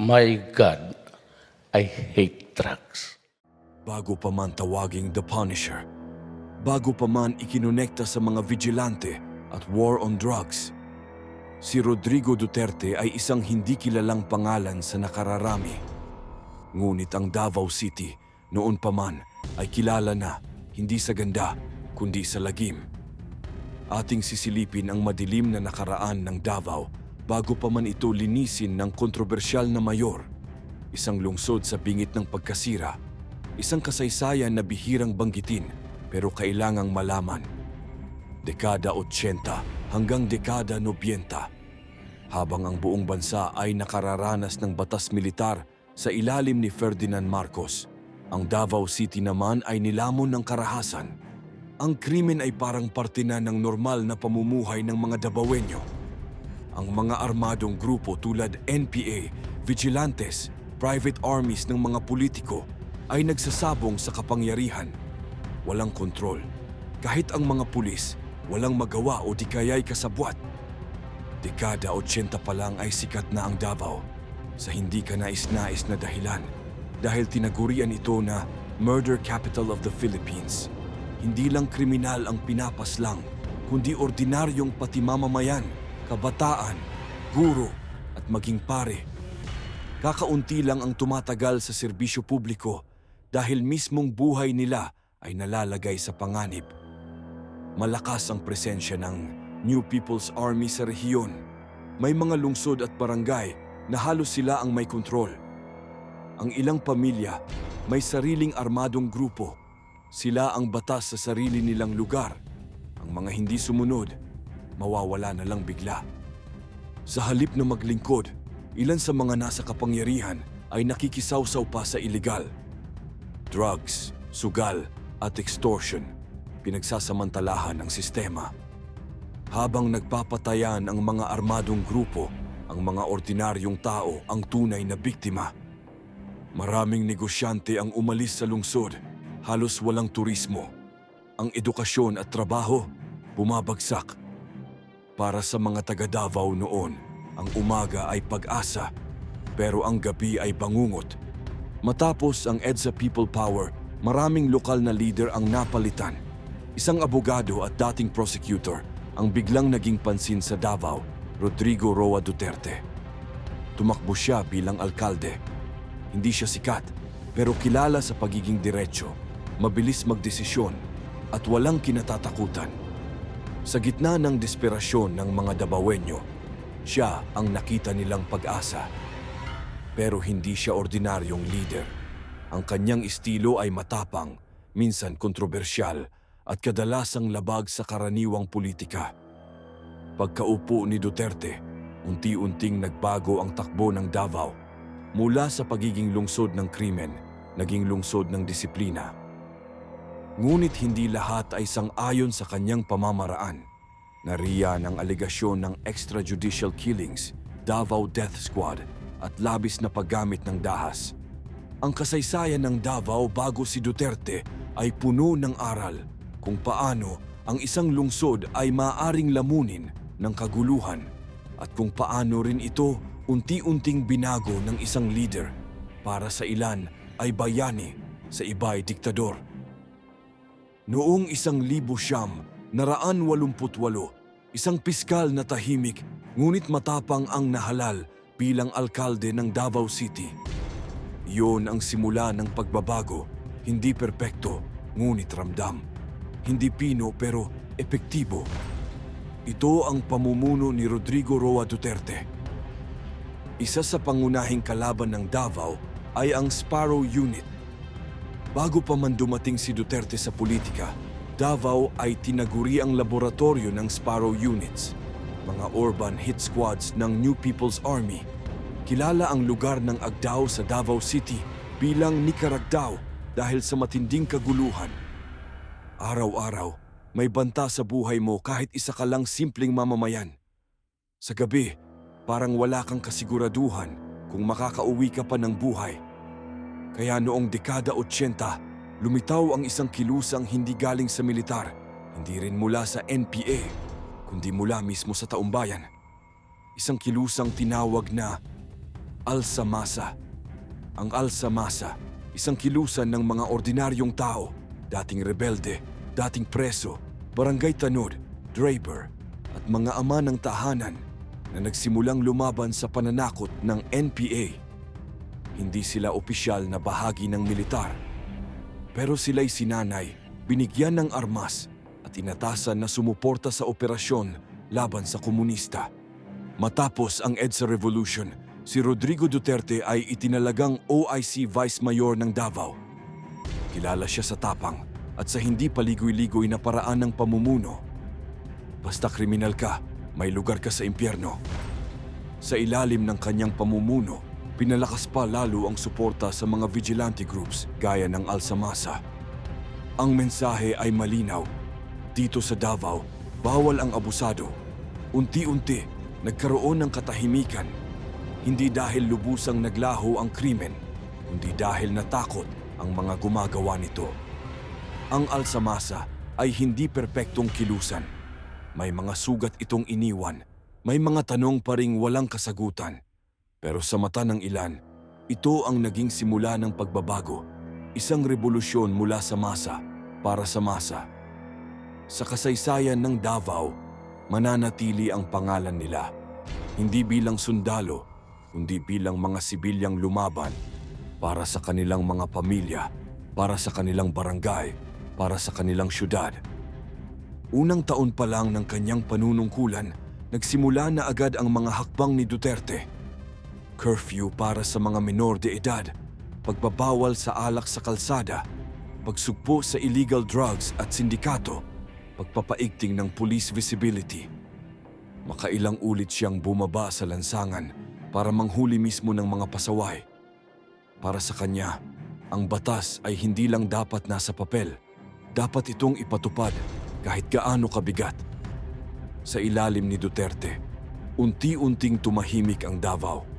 My God, I hate drugs. Bago pa man tawaging The Punisher, bago pa man ikinonekta sa mga vigilante at war on drugs, si Rodrigo Duterte ay isang hindi kilalang pangalan sa nakararami. Ngunit ang Davao City noon pa man ay kilala na hindi sa ganda kundi sa lagim. Ating sisilipin ang madilim na nakaraan ng Davao bago pa man ito linisin ng kontrobersyal na mayor. Isang lungsod sa bingit ng pagkasira Isang kasaysayan na bihirang banggitin pero kailangang malaman. Dekada 80 hanggang dekada 90. Habang ang buong bansa ay nakararanas ng batas militar sa ilalim ni Ferdinand Marcos, ang Davao City naman ay nilamon ng karahasan. Ang krimen ay parang parte na ng normal na pamumuhay ng mga Davaoenyo. Ang mga armadong grupo tulad NPA, Vigilantes, private armies ng mga politiko ay nagsasabong sa kapangyarihan. Walang kontrol. Kahit ang mga pulis, walang magawa o di kaya'y kasabwat. Dekada 80 pa lang ay sikat na ang Davao sa hindi ka nais-nais na dahilan dahil tinagurian ito na murder capital of the Philippines. Hindi lang kriminal ang pinapaslang, kundi ordinaryong pati mamamayan, kabataan, guro at maging pare. Kakaunti lang ang tumatagal sa serbisyo publiko dahil mismong buhay nila ay nalalagay sa panganib. Malakas ang presensya ng New People's Army sa rehiyon. May mga lungsod at barangay na halos sila ang may kontrol. Ang ilang pamilya may sariling armadong grupo. Sila ang batas sa sarili nilang lugar. Ang mga hindi sumunod, mawawala na lang bigla. Sa halip na maglingkod, ilan sa mga nasa kapangyarihan ay nakikisawsaw pa sa iligal drugs, sugal at extortion pinagsasamantalahan ng sistema. Habang nagpapatayan ang mga armadong grupo, ang mga ordinaryong tao ang tunay na biktima. Maraming negosyante ang umalis sa lungsod, halos walang turismo. Ang edukasyon at trabaho bumabagsak. Para sa mga taga Davao noon, ang umaga ay pag-asa, pero ang gabi ay bangungot Matapos ang EDSA People Power, maraming lokal na leader ang napalitan. Isang abogado at dating prosecutor ang biglang naging pansin sa Davao, Rodrigo Roa Duterte. Tumakbo siya bilang alkalde. Hindi siya sikat, pero kilala sa pagiging diretsyo, mabilis magdesisyon, at walang kinatatakutan. Sa gitna ng desperasyon ng mga Davaoenyo, siya ang nakita nilang pag-asa. Pero hindi siya ordinaryong leader. Ang kanyang estilo ay matapang, minsan kontrobersyal, at kadalasang labag sa karaniwang politika. Pagkaupo ni Duterte, unti-unting nagbago ang takbo ng Davao mula sa pagiging lungsod ng krimen, naging lungsod ng disiplina. Ngunit hindi lahat ay sang-ayon sa kanyang pamamaraan. Nariyan ang alegasyon ng extrajudicial killings, Davao Death Squad, at labis na paggamit ng dahas. Ang kasaysayan ng Davao bago si Duterte ay puno ng aral kung paano ang isang lungsod ay maaring lamunin ng kaguluhan at kung paano rin ito unti-unting binago ng isang leader para sa ilan ay bayani, sa iba ay diktador. Noong isang libo siyam, naraan walumput walo, isang piskal na tahimik ngunit matapang ang nahalal bilang alkalde ng Davao City. Iyon ang simula ng pagbabago, hindi perpekto, ngunit ramdam. Hindi pino pero epektibo. Ito ang pamumuno ni Rodrigo Roa Duterte. Isa sa pangunahing kalaban ng Davao ay ang Sparrow Unit. Bago pa man dumating si Duterte sa politika, Davao ay tinaguri ang laboratorio ng Sparrow Units, mga urban hit squads ng New People's Army. Kilala ang lugar ng Agdao sa Davao City bilang Nicaragdao dahil sa matinding kaguluhan. Araw-araw, may banta sa buhay mo kahit isa ka lang simpleng mamamayan. Sa gabi, parang wala kang kasiguraduhan kung makakauwi ka pa ng buhay. Kaya noong dekada 80, lumitaw ang isang kilusang hindi galing sa militar, hindi rin mula sa NPA, kundi mula mismo sa taumbayan. Isang kilusang tinawag na Alsamasa. Ang Alsamasa, isang kilusan ng mga ordinaryong tao, dating rebelde, dating preso, barangay tanod, draper, at mga ama ng tahanan na nagsimulang lumaban sa pananakot ng NPA. Hindi sila opisyal na bahagi ng militar. Pero sila'y sinanay, binigyan ng armas at inatasan na sumuporta sa operasyon laban sa komunista. Matapos ang EDSA Revolution, si Rodrigo Duterte ay itinalagang OIC Vice Mayor ng Davao. Kilala siya sa tapang at sa hindi paligoy-ligoy na paraan ng pamumuno. Basta kriminal ka, may lugar ka sa impyerno. Sa ilalim ng kanyang pamumuno, pinalakas pa lalo ang suporta sa mga vigilante groups gaya ng Alsamasa. Ang mensahe ay malinaw. Dito sa Davao, bawal ang abusado. Unti-unti, nagkaroon ng katahimikan. Hindi dahil lubusang naglaho ang krimen, kundi dahil natakot ang mga gumagawa nito. Ang Alsamasa ay hindi perpektong kilusan. May mga sugat itong iniwan. May mga tanong pa ring walang kasagutan. Pero sa mata ng ilan, ito ang naging simula ng pagbabago. Isang revolusyon mula sa masa para sa masa. Sa kasaysayan ng Davao, mananatili ang pangalan nila. Hindi bilang sundalo, kundi bilang mga sibilyang lumaban para sa kanilang mga pamilya, para sa kanilang barangay, para sa kanilang syudad. Unang taon pa lang ng kanyang panunungkulan, nagsimula na agad ang mga hakbang ni Duterte. Curfew para sa mga menor de edad, pagbabawal sa alak sa kalsada, pagsugpo sa illegal drugs at sindikato, pagpapaigting ng police visibility. Makailang ulit siyang bumaba sa lansangan para manghuli mismo ng mga pasaway. Para sa kanya, ang batas ay hindi lang dapat nasa papel, dapat itong ipatupad kahit gaano kabigat. Sa ilalim ni Duterte, unti-unting tumahimik ang Davao.